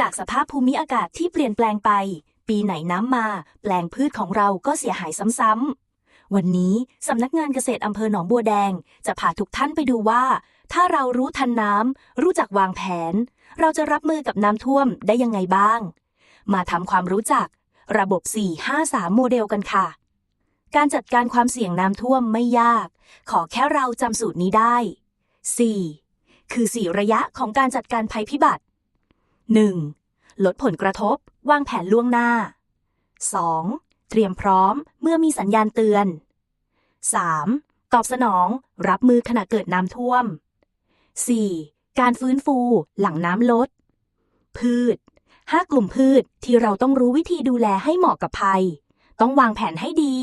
จากสภาพภูมิอากาศที่เปลี่ยนแปลงไป ปีไหนน้ำมา แปลงพืชของเราก็เสียหายซ้ำๆ วันนี้สำนักงานเกษตรอำเภอหนองบัวแดง จะพาทุกท่านไปดูว่า ถ้าเรารู้ทันน้ำรู้จักวางแผน เราจะรับมือกับน้ำท่วมได้ยังไงบ้าง มาทำความรู้จัก ระบบ 453 โมเดลกันค่ะ การจัดการความเสี่ยงน้ำท่วมไม่ยาก ขอแค่เราจำสูตรนี้ได้ 4. คือ 4 ระยะของการจัดการภัยพิบัติ 1. ลดผลกระทบ วางแผนล่วงหน้า 2. เตรียมพร้อมเมื่อมีสัญญาณเตือน 3. ตอบสนอง รับมือขณะเกิดน้ำท่วม 4. การฟื้นฟูหลังน้ำลด พืช 5 กลุ่มพืชที่เราต้องรู้วิธีดูแลให้เหมาะกับภัย ต้องวางแผนให้ดี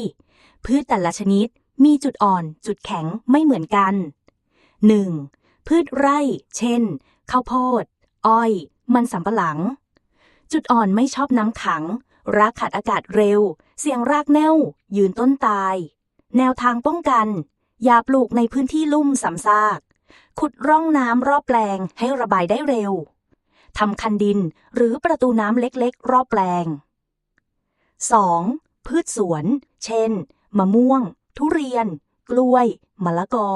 พืชแต่ละชนิดมีจุดอ่อน จุดแข็งไม่เหมือนกัน 1. พืชไร่ เช่น ข้าวโพด อ้อย มันสำปะหลัง จุดอ่อนไม่ชอบน้ำขัง รากขาดอากาศเร็ว เสี่ยงรากแน่วยืนต้นตาย แนวทางป้องกัน อย่าปลูกในพื้นที่ลุ่มสำซาก ขุดร่องน้ำรอบแปลงให้ระบายได้เร็วทำคันดินหรือประตูน้ำเล็กๆ รอบแปลง 2. พืชสวน เช่น มะม่วง ทุเรียน กล้วย มะละกอ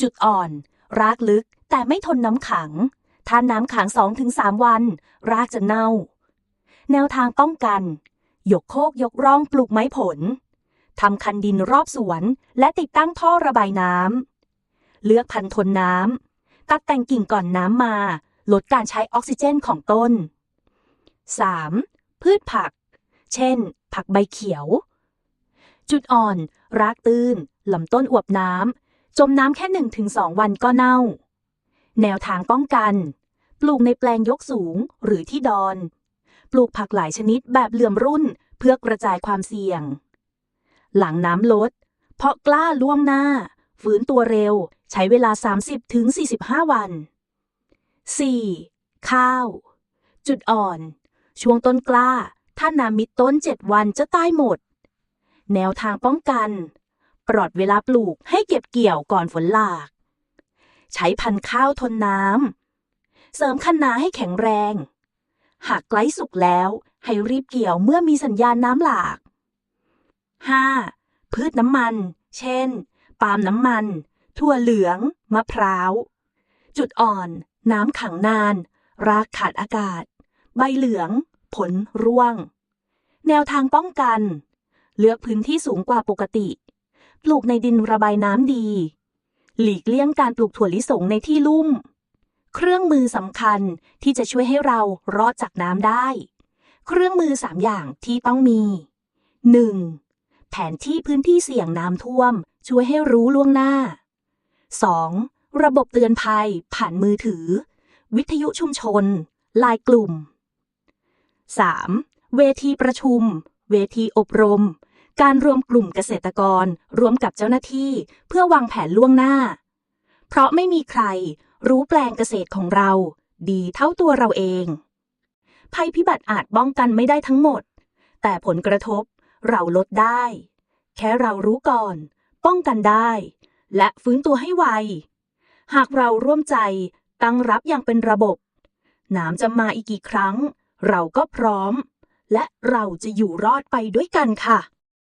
จุดอ่อน รากลึกแต่ไม่ทนน้ำขัง ถ้าน้ำขัง 2-3 วัน รากจะเน่า แนวทางป้องกัน ยกโคกยกร่องปลูกไม้ผล ทำคันดินรอบสวน และติดตั้งท่อระบายน้ำ เลือกพันธุ์ทนน้ำ ตัดแต่งกิ่งก่อนน้ำมา ลดการใช้ออกซิเจนของต้น 3. พืชผัก เช่น ผักใบเขียว จุดอ่อน รากตื้นลำต้นอวบน้ำ จมน้ำแค่ 1-2 วันก็เน่า แนวทางป้องกัน ปลูกในแปลงยกสูงหรือที่ดอน ปลูกผักหลายชนิดแบบเหลื่อมรุ่นเพื่อกระจายความเสี่ยง หลังน้ำลด เพาะกล้าล่วงหน้า ฟื้นตัวเร็ว ใช้เวลา 30-45 วัน 4. ข้าว จุดอ่อน ช่วงต้นกล้า ถ้าน้ำมิดต้น 7 วันจะตายหมด แนวทางป้องกัน ปลอดเวลาปลูกให้เก็บเกี่ยวก่อนฝนหลาก ใช้พันธุ์ข้าวทนน้ำ เสริมคันนาให้แข็งแรง หากใกล้สุกแล้วให้รีบเกี่ยวเมื่อมีสัญญาณน้ำหลาก 5. พืชน้ำมัน เช่น ปาล์มน้ำมัน ถั่วเหลือง มะพร้าว จุดอ่อน น้ำขังนาน รากขาดอากาศ ใบเหลือง ผลร่วง แนวทางป้องกัน เลือกพื้นที่สูงกว่าปกติ ปลูกในดินระบายน้ำดี หลีกเลี่ยงการปลูกถั่วลิสงในที่ลุ่ม เครื่องมือสำคัญที่จะช่วยให้เรารอดจากน้ำได้ เครื่องมือสามอย่างที่ต้องมี 1. แผนที่พื้นที่เสี่ยงน้ำท่วม ช่วยให้รู้ล่วงหน้า 2. ระบบเตือนภัย ผ่านมือถือ วิทยุชุมชนลายกลุ่ม 3. เวทีประชุม เวทีอบรม การรวมกลุ่มเกษตรกรรวมกับเจ้าหน้าที่ เพื่อวางแผนล่วงหน้า เพราะไม่มีใครรู้แปลงเกษตรของเรา ดีเท่าตัวเราเอง ภัยพิบัติอาจป้องกันไม่ได้ทั้งหมด แต่ผลกระทบเราลดได้ แค่เรารู้ก่อน ป้องกันได้ และฟื้นตัวให้ไว หากเราร่วมใจตั้งรับอย่างเป็นระบบ น้ำจะมาอีกกี่ครั้ง เราก็พร้อม และเราจะอยู่รอดไปด้วยกันค่ะ